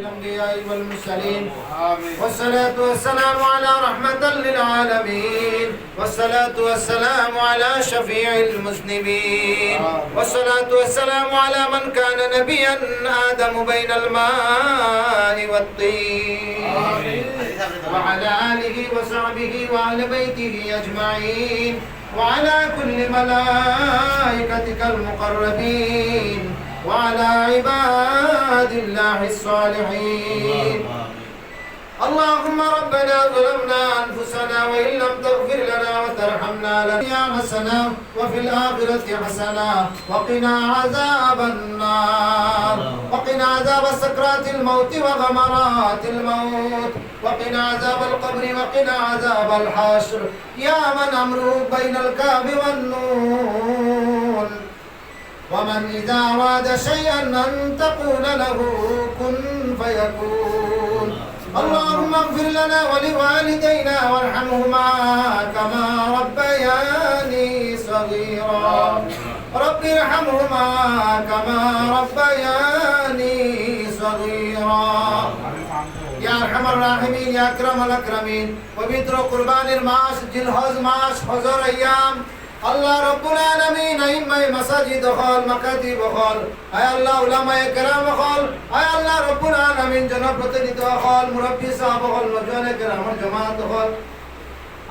الأنبياء والمرسلين. والصلاة والسلام على رحمة للعالمين. والصلاة والسلام على شفيع المذنبين والصلاة والسلام على من كان نبيا آدم بين الماء والطين. وعلى آله وصحبه وعلى بيته أجمعين. وعلى كل ملائكتك المقربين. وعلى عباد الله الصالحين. اللهم ربنا ظلمنا أنفسنا وإن لم تغفر لنا وترحمنا لنا حسنة وفي الآخرة حسنة وقنا عذاب النار. وقنا عذاب سكرات الموت وغمرات الموت. وقنا عذاب القبر وقنا عذاب الحشر. يا من أمره بين الكاف والنون ومن إذا أراد شيئا أن تقول له كن فيكون اللهم اغفر لنا ولوالدينا وارحمهما كما ربياني صغيرا رب ارحمهما كما ربياني صغيرا يا ارحم الراحمين يا اكرم الاكرمين وبيترو قربان الماس جلهز ماس حضر ايام আল্লাহ রব্বুল আলামিন আইমাই মাসাজিদ হল, মাকাতিব হল। আয় আল্লাহ উলামায়ে কেরাম হল, আয় আল্লাহ রব্বুল আলামিন জনপ্রতিনিধি হল, মুরব্বী সাহাব হল, নজওয়ানে কেরাম জামাত হল।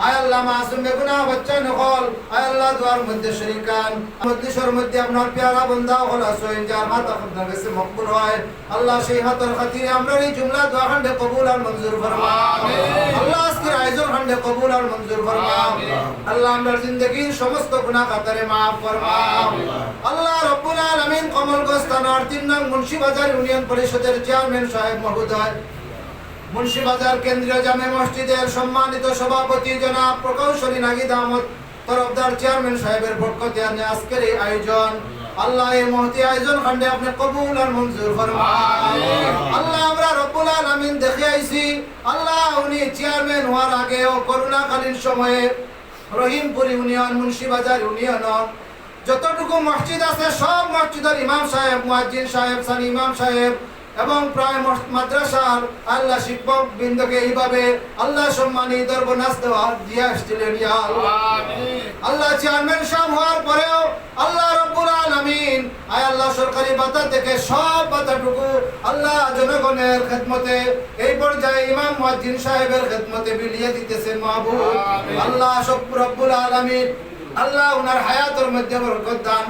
আয় আল্লাহ মাসুম বেগুনা বাচ্চা নকল। আয় আল্লাহ দুয়ার মধ্যে শরীকান। মধ্যেশ্বর মধ্যে আপনার পেয়ারা বন্ধা হল আসইন যার মাতা আপনার কাছে মকবুল হয়। আল্লাহ সেই হাতের খাতিরে আমরা এই জুমলা দোয়া খন্ডে কবুল আর মঞ্জুর ফরমা আল্লাহ আজকের আয়োজন খন্ডে কবুল আর মঞ্জুর ফরমা আল্লাহ আমার জিন্দগির সমস্ত গুনাহ মাফ ফরমা আল্লাহ রব্বুল আলামিন কমলগঞ্জ থানার তিন নং মুন্সিবাজার ইউনিয়ন পরিষদের চেয়ারম্যান সাহেব মহোদয়। মুন্সিবাজার কেন্দ্রীয় জামে মসজিদের সম্মানিত সভাপতি জনাব প্রকৌশলী নাগিদ আহমদ, তরফদার চেয়ারম্যান সাহেবের পক্ষ থেকে আজকের এই আয়োজন। আল্লাহ এই মহতি আয়োজন খন্ডে আপনি কবুল আর মঞ্জুর ফরমান আল্লাহ আমরা রব্বুল আলামিন দেখে আইছি আল্লাহ উনি চেয়ারম্যান হওয়ার আগে ও করোনাকালীন সময়ে রহিমপুর ইউনিয়ন, মুন্সিবাজার ইউনিয়ন, যতটুকু মসজিদ আছে সব মসজিদের ইমাম সাহেব, মুয়াজ্জিন সাহেব, সানি ইমাম সাহেব এবং প্রায় মাদ্রাসার আল্লাহ শিক্ষক বৃন্দকে এইভাবে আল্লাহ সম্মানী দর্বনাস দেওয়া দিয়ে আসছিলেন আল্লাহ। চেয়ারম্যান সাহেব হওয়ার পরেও আল্লাহ রব্বুল আলামিন আয় আল্লাহ সরকারি ভাতা থেকে সব ভাতাটুকু আল্লাহ জনগণের খেদমতে এই পর্যায়ে ইমাম মুয়াজ্জিন সাহেবের খেদমতে বিলিয়ে দিতেছেন মাহবুব। আল্লাহ সব রব্বুল আলামিন আল্লাহ উনার হায়াতের মধ্যে বরকত দান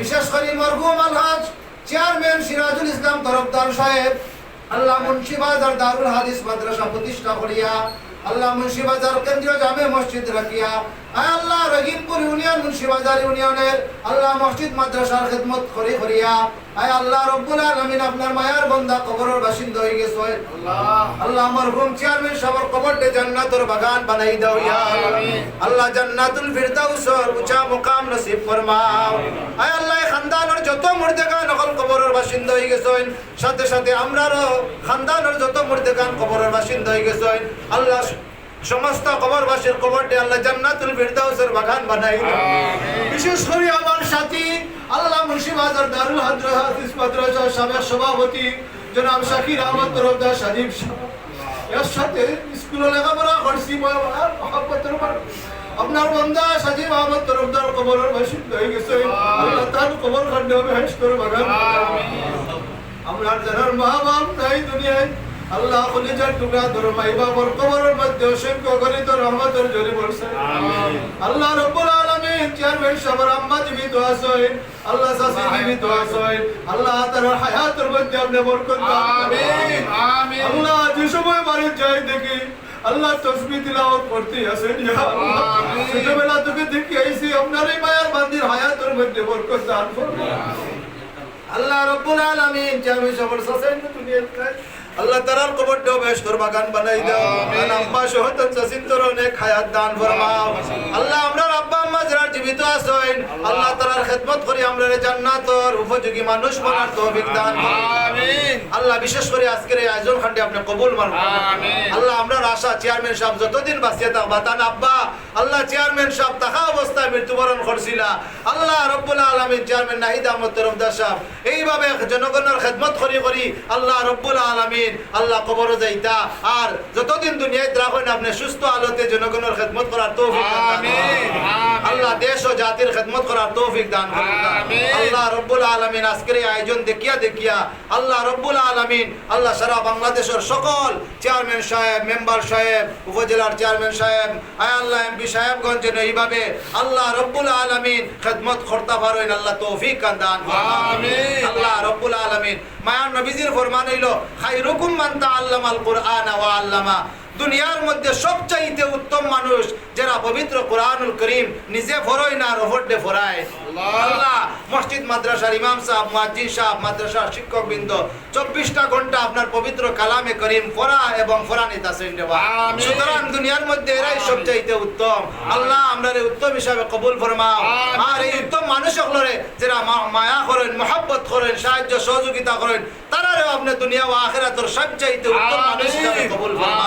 বিশেষ করে মরহুম আলহাজ চেয়ারম্যান সিরাজুল ইসলাম তরফদার সাহেব, আল্লাহ মুন্সিবাজার দারুল হাদিস মাদ্রাসা প্রতিষ্ঠা করিয়া, আল্লাহ মুন্সিবাজার কেন্দ্রীয় জামে মসজিদ রাখিয়া আল্লাহ রহিমপুর ইউনিয়ন মুন্সিবাজার ইউনিয়নের আল্লাহ মসজিদ মাদ্রাসার খেদমত করি করিয়া আয় আল্লাহ রব্বুল আলামিন আপনার মায়ার বন্দা কবরের বাসিন্দা হয়ে গেছে। আল্লাহ। মরহুম চেয়ারম্যান সাহেবের কবরতে জান্নাতের বাগান বানাই দাও ইয়া। আল্লাহ। জান্নাতুল ফিরদাউসর উঁচা মুকাম নসিব ফরমাও। আয় আল্লাহ খানদানের যত মুর্দেগান নকল কবরের বাসিন্দা হয়ে গেছেন সাথে সাথে আমরারও খানদানের যত মুর্দেগান কবরের বাসিন্দা হয়ে গেছেন আল্লাহ সমস্ত কবরবাসীর কবরটি আল্লাহ জান্নাতুল ফিরদাউসের বাগান বানাই বিশেষ করে আমার সাথী আল্লাহ মুন্সিবাজার দারুল হাদ্র হাদিস মাদ্রাসার সাবেক সভাপতি জনাব শাকির আহমদ তরফদার সাজিব সাহেব। এর সাথে স্কুলে লেখাপড়া করছি আপনার বন্ধা সাজিব আহমদ তরফদার কবরের বাসিন্দা হয়ে গেছে। আল্লাহ তার কবর খন্ডে হবে হেস করে বাগান আমরা যারা মা বাপ নাই দুনিয়ায় আল্লাহ কলিজার টুকরা ধর মাই বাবার কবরের মধ্যে অসংখ্য গণিত রহমতের জোরে বলছে আল্লাহ রব্বুল আলামিন চেয়ারম্যান সবার আম্মা জীবিত আছেন আল্লাহ সাসি জীবিত আছেন আল্লাহ তার হায়াতের মধ্যে আপনি বরকত আমিন, আমিন। আল্লাহ যে সময় বাড়ি যাই দেখি আল্লাহ তসবি তিলাওয়াত করতে আছেন ইয়া আল্লাহ। আমিন। ছোটবেলা থেকে দেখি আইছি আপনার এই মায়ের বান্দির হায়াতের মধ্যে বরকত দান করুন। আল্লাহ রব্বুল আলামিন আমি সবার সাথে দুনিয়াতে আল্লাহ তারার কবরটাও বেশ করবা বাগান বানাই দাও আম্মা সহ তো চাচিন তোর অনেক হায়াত দান ফরমাও আছেন আল্লাহ তারার খেদমত করি আমরা জান্নাতর উপযোগী মানুষ বানার তৌফিক দান আমিন। আল্লাহ বিশেষ করে আজকের এই আয়োজন খান্ডে আপনি কবুল মান আমিন। আল্লাহ আমরা আশা চেয়ারম্যান সাহেব যতদিন বাঁচিয়ে থাকবা তান আব্বা আল্লাহ চেয়ারম্যান সাহেব থাকা অবস্থায় মৃত্যুবরণ করছিলা। আল্লাহ রব্বুল আলমিন চেয়ারম্যান নাহিদ আহমদ তরফদার সাহেব এইভাবে জনগণের খেদমত করি করি আল্লাহ রব্বুল আলমিন আল্লাহ কবর যাইতা। আর যতদিন দুনিয়ায় রাখেন আপনি সুস্থ আলোতে জনগণের খেদমত করার তৌফিক আমিন। আমিন। আল্লাহ দেশ ও জাতির খেদমত করার তৌফিক দান করুন। আল্লাহ রব্বুল আলমিন আজকের এই আয়োজন দেখিয়া দেখিয়া আল্লাহ রব্বুল আলমিন আল্লাহ সারা বাংলাদেশের সকল চেয়ারম্যান সাহেব মেম্বার সাহেব উপজেলার চেয়ারম্যান সাহেব আয় আল্লাহ এমপি সাহেবগঞ্জ যেন এইভাবে আল্লাহ রব্বুল আলমিন খেদমত করতে পারেন আল্লাহ তৌফিক দান। আল্লাহ রব্বুল আলমিন মায়ার নবীজির ফরমান হইল খাইরুকুম মান তাআল্লামাল কুরআন ওয়া আল্লামা দুনিয়ার মধ্যে সবচাইতে উত্তম মানুষ যারা পবিত্র কোরআনুল করিম নিজে ফরয় না রহডে ফরায় আল্লাহ। মসজিদ মাদ্রাসার ইমাম সাহেব মুয়াজ্জিন সাহেব মাদ্রাসার শিক্ষক বৃন্দ চব্বিশটা ঘণ্টা আপনার পবিত্র কালামে করিম ফরা এবং বাবা। আমিন। সুতরাং দুনিয়ার মধ্যে এরাই সবচাইতে উত্তম আল্লাহ আমরা উত্তম হিসাবে কবুল ফরমাও আমিন। আর এই উত্তম মানুষ সকলরে যারা মায়া করেন মহাব্বত করেন সাহায্য সহযোগিতা করেন তারারেও আপনি দুনিয়া ও আখেরাতর সবচাইতে উত্তম মানুষ হিসাবে কবুল ফরমাও আমিন।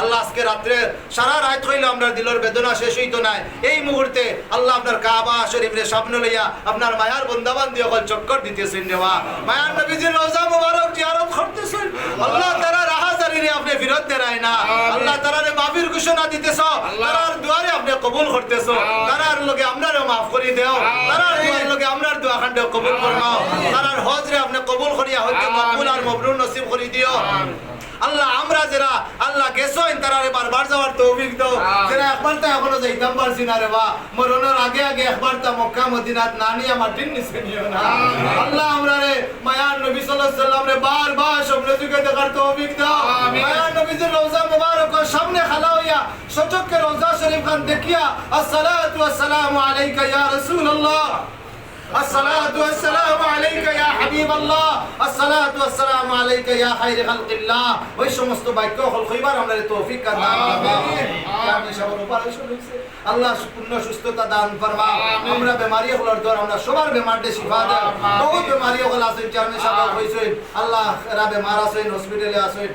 আল্লাহ আজকে রাত্রে সারা রাত হইল আমরা দিলর বেদনা শেষ হইতো নাই। এই মুহূর্তে আল্লাহ আপনার কাবা শরীফরে স্বপ্ন লইয়া আপনার মায়ার বন্দাবান দিয়ে অকল চক্কর দিতেছেন দেওয়া মায়ার নবীজির রোজা মুবারক জিয়ারত করতেছেন। আল্লাহ। তারা রাহাজারিরে আপনি ফিরত দেরায় না। আল্লাহ তারারে মাফির ঘোষণা দিতেছ। তারার দুয়ারে আপনি কবুল করতেছ। তারার লগে আমরারও মাফ করি দেও। তারার দুয়ার লগে আমরার দোয়া খান্ডে কবুল ফরমাও তারার হজরে আপনি কবুল করিয়া হইতে। মকবুল আর মবরুর নসিব করি দিও। আল্লাহ আমরা যারা আল্লাহ গেছইন তারারে বারবার যাওয়ার তৌফিক দাও। যারা একবার তা এখনও যাইতাম পারছি না রে বা মরণের আগে আগে একবার তা মক্কা মদিনাত না নিয়ে আমার দিন নিছে না। আল্লাহ আমরা রে মায়ার নবী সাল্লাল্লাহু আলাইহি সাল্লাম রে বারবার স্বপ্ন যুগে দেখার তৌফিক দাও। মায়ার নবীজির রওজা মুবারক সামনে খালা হইয়া সচক্ষে রওজা শরীফ খান দেখিয়া আসসালাতু ওয়াসসালামু আলাইকা ইয়া রাসূলুল্লাহ الصلاة والسلام عليك يا حبيب الله الصلاة والسلام عليك يا خير خلق الله ওই সমস্ত বাক্য হল কইবার আমরা তৌফিক দান আমিন। আমি সবার উপরে শুনছি আল্লাহ পূর্ণ সুস্থতা দান ফরমা আমিন। আমরা বেমারি হলার দর আমরা সবার বেমারতে শিফা দাও আমিন। বহুত বেমারি হল আছে চারমে সাহেব আমিন। হইছেন আল্লাহ এরা বেমার আছেন হসপিটালে আছেন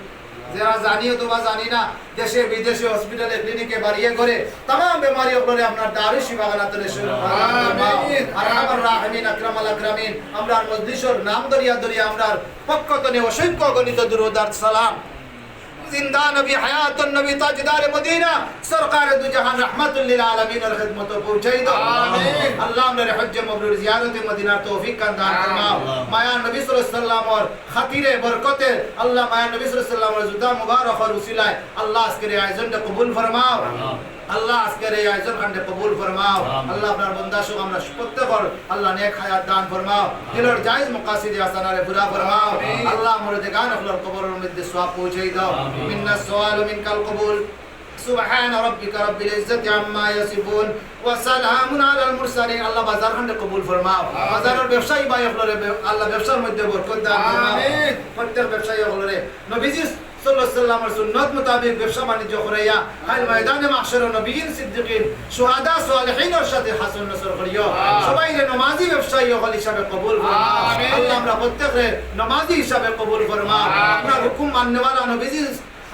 যারা জানিও তোমা জানি না দেশে বিদেশে হসপিটালে ক্লিনিকে বাড়িয়ে করে তাম বেমারি ওপরে আপনার দারু শিবাগানা তুলে শুরু আমিন। আর আমার রাহমিন আকরামিন আমরা মজলিসর নাম দরিয়া দরিয়া আমরা পক্ষতনে অসংখ্য গণিত দুরুদার সালাম জিন্দা নবী হায়াতুন নবী তাজদার মদিনা সরকার দু জাহান রাহমাতুল লিল আলামিন এর খিদমত পৌঁছাই দাও। আমিন। আল্লাহ আমরে হজ্জ মাবরুর জিয়ারত মদিনার তৌফিক কান দান ফরমাও। মায়া নবী সাল্লাল্লাহু আলাইহি ওয়াসাল্লাম এর খাতিরে বরকতে আল্লাহ মায়া নবী সাল্লাল্লাহু আলাইহি ওয়াসাল্লাম এর জুদা মুবারক এর উসিলায় আল্লাহ আজকের আয়োজনটা কবুল ফরমাও। আল্লাহ আজকের এই আয়োজন খান্ডে কবুল ফরমাও আল্লাহ আপনার বন্দা সুখ আমরা প্রত্যেকর আল্লাহ নেক হায়াত দান ফরমাও দিলের জায়েজ মকাসিদে হাসানারে পুরা ফরমাও আল্লাহ মুরদে গান আখলার কবরের মধ্যে সওয়াব পৌঁছাই দাও মিন্না সওয়াল ও মিনকাল কবুল سبحان ربك رب العزة عما يصفون وسلام على المرسلين الله বাজার খান্ডে কবুল ফরমাও বাজারের ব্যবসায়ী ভাই আপনারে আল্লাহ ব্যবসার মধ্যে বরকত দান ফরমাও আমিন। প্রত্যেক ব্যবসায়ী হলরে নবীজি সাল্লাল্লাহু আলাইহি মোতাবেক ব্যবসা বাণিজ্য করাইয়া কাল ময়দানে মাহশর নবীন সিদ্দিকিন সুহাদা সালেহিনের সাথে হাসন নসর করিও। সবাই রে নমাজি ব্যবসায়ী হল হিসাবে কবুল আল্লাহ আমরা প্রত্যেক রে নমাজি হিসাবে কবুল ফরমাও আপনার হুকুম মাননেওয়ালা নবীজি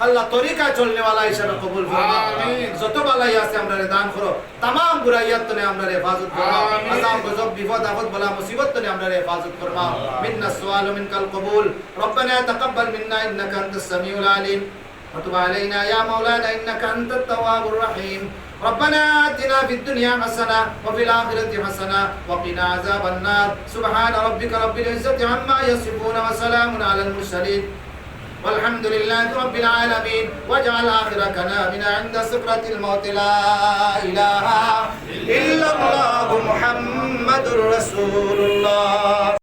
আল্লাহ তরিকা চলনেওয়ালা হিসাবে কবুল ফরমাও আমিন। যত বালাই আছে আমরা রে দান করো তামাম বুরাইয়াত তনে আমরা রে হেফাজত ফরমাও আমিন। আযাব গজব বিপদ আপদ বলা মুসিবত তনে আমরা রে হেফাজত ফরমাও মিন্না السؤال ومنك القبول ربنا تقبل منا انك انت السميع العليم وتب علينا يا مولانا انك انت التواب الرحيم ربنا آتنا في الدنيا حسنة وفي الآخرة حسنة وقنا عذاب النار سبحان ربك رب العزة عما يصفون وسلام على المرسلين والحمد لله رب العالمين. واجعل آخر كلامنا عند سكرة الموت. لا إله إلا الله محمد رسول الله.